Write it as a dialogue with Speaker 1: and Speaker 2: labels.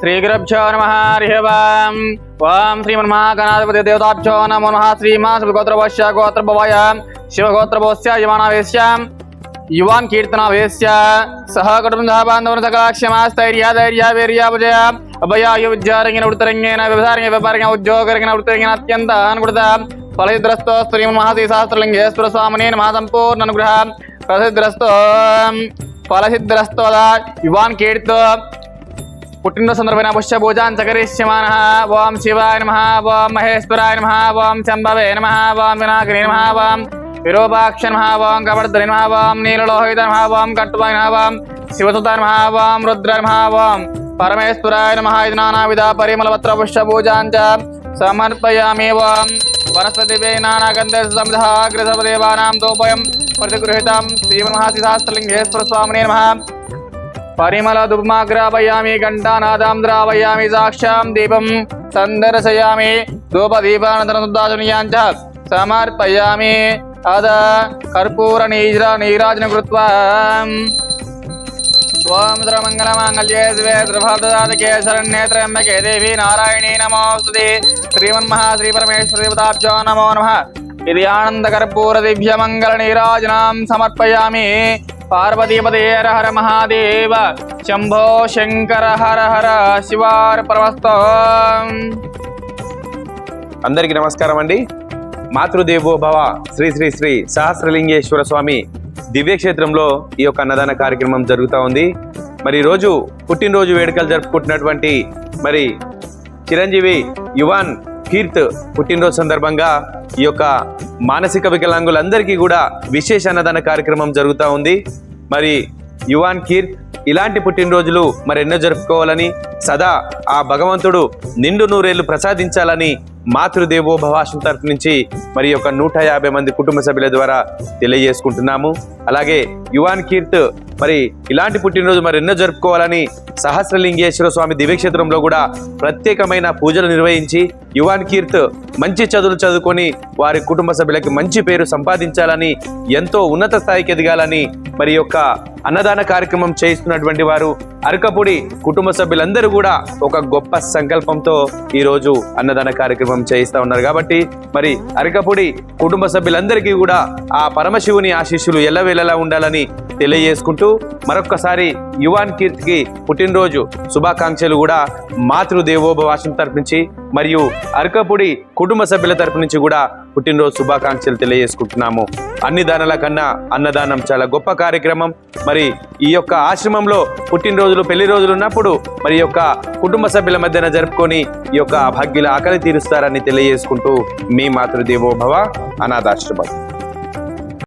Speaker 1: శ్రీగురభ్యో నమ హరి ఓం. ఓం శ్రీమన్మహాగణాధిపతి దేవతాభ్యో నమో నమ శ్రీమా గోత్రభోష్య గోత్రభవాయ శివగోత్రభోస్య యమానావేశ్య యువాన్ కీర్తనావేశ్య సహ కుటుంబ బాంధవుని సకలాక్షమాస్థైర్య ధైర్య వీర్య విజయ అభయాయు విద్యారంగిన వృత్తరంగేన వ్యవసారంగ వ్యాపారంగ ఉద్యోగరంగిన వృత్తరంగిన అత్యంత అనుకృత ఫలసిద్రస్తో శ్రీమన్మహాసి సహస్రలింగేశ్వర స్వామిని మహాసంపూర్ణ అనుగ్రహ ప్రసిద్రస్తో ఫలసిద్రస్తో యువాన్ కీర్తో పుట్టినరోజు సందర్భమైన పుష్య పూజాన్ చకరిష్యమాన ఓం శివాయ నమ ఓం మహేశ్వరాయ నమ ఓం శంభవే నమ ఓం వినాయకనే నమ ఓం విరూపాక్ష నమ ఓం కవర్ధని నమ ఓం నీలలోహిత నమ ఓం కట్టువాయ నమ ఓం శివసుత నమ ఓం రుద్ర నమ ఓం పరమేశ్వరాయ నమ ఇది నానావిధ పరిమళపత్ర పుష్య పూజాన్ చ సమర్పయామి ఓం వనస్పతివే నానాగంధ సంధాగ్రసవదేవానాం తోపయం ప్రతిగృహీతం శ్రీమన్మహాసి సహస్రలింగేశ్వర परिमलदुग्मा ग्रापयामि घण्टानादां द्रापयामि साक्षां दीपं सन्दर्शयामि धूपदीपानन्तरसुदाशनीयाञ्च समर्पयामि अद कर्पूरनीज्र नीराजन कृत्वा। ॐ द्रमङ्गलमाङ्गल्ये शिवे द्रभाददातके शरण्येत्रम्बके देवी नारायणी, नमोऽस्तुते। श्रीमन्महा श्रीपरमेश्वरीपदाब्जो नमो नमः। यदि आनन्दकर्पूरदिव्यमङ्गलनीराजनां समर्पयामि। పార్వతీపదే హర హర మహాదేవ శంభో శంకర హర హర శివార్పణమస్తు
Speaker 2: అందరికీ నమస్కారం అండి. మాతృదేవో భవ శ్రీ శ్రీ శ్రీ సహస్రలింగేశ్వర స్వామి దివ్యక్షేత్రంలో ఈ యొక్క అన్నదాన కార్యక్రమం జరుగుతూ ఉంది. మరి రోజు పుట్టినరోజు వేడుకలు జరుపుకుంటున్నటువంటి మరి చిరంజీవి యువాన్ కీర్త్ పుట్టినరోజు సందర్భంగా ఈ యొక్క మానసిక వికలాంగులందరికీ కూడా విశేష అన్నదాన కార్యక్రమం జరుగుతూ ఉంది. మరి యువాన్ కీర్త్ ఇలాంటి పుట్టినరోజులు మరెన్నో జరుపుకోవాలని సదా ఆ భగవంతుడు నిండు నూరేళ్ళు ప్రసాదించాలని మాతృదేవో భవాషం తరఫు నుంచి మరి యొక్క నూట యాభై మంది కుటుంబ సభ్యుల ద్వారా తెలియజేసుకుంటున్నాము. అలాగే యువాన్ కీర్త్ మరి ఇలాంటి పుట్టినరోజు మరి ఎన్నో జరుపుకోవాలని సహస్రలింగేశ్వర స్వామి దివ్యక్షేత్రంలో కూడా ప్రత్యేకమైన పూజలు నిర్వహించి యువాన్ కీర్త్ మంచి చదువులు చదువుకొని వారి కుటుంబ సభ్యులకి మంచి పేరు సంపాదించాలని ఎంతో ఉన్నత స్థాయికి ఎదగాలని మరి యొక్క అన్నదాన కార్యక్రమం చేయిస్తున్నటువంటి వారు అరకపూడి కుటుంబ సభ్యులందరూ కూడా ఒక గొప్ప సంకల్పంతో ఈరోజు అన్నదాన కార్యక్రమం చేయిస్తూ ఉన్నారు. కాబట్టి మరి అరకపూడి కుటుంబ సభ్యులందరికీ కూడా ఆ పరమశివుని ఆశీస్సులు ఎల్లవేళలా ఉండాలని తెలియజేసుకుంటూ మరొక్కసారి యువాన్ కీర్తికి పుట్టినరోజు శుభాకాంక్షలు కూడా మాతృదేవోభవాసం తరపు నుంచి మరియు అరకపూడి కుటుంబ సభ్యుల తరపు నుంచి కూడా పుట్టినరోజు శుభాకాంక్షలు తెలియజేసుకుంటున్నాము. అన్ని దానాల కన్నా అన్నదానం చాలా గొప్ప కార్యక్రమం. మరి ఈ యొక్క ఆశ్రమంలో పుట్టినరోజులు పెళ్ళి రోజులు ఉన్నప్పుడు మరి యొక్క కుటుంబ సభ్యుల మధ్యన జరుపుకొని ఈ యొక్క భాగ్యుల ఆకలి తీరుస్తారని తెలియజేసుకుంటూ మీ మాతృదేవోభవ అనాథాశ్రమం.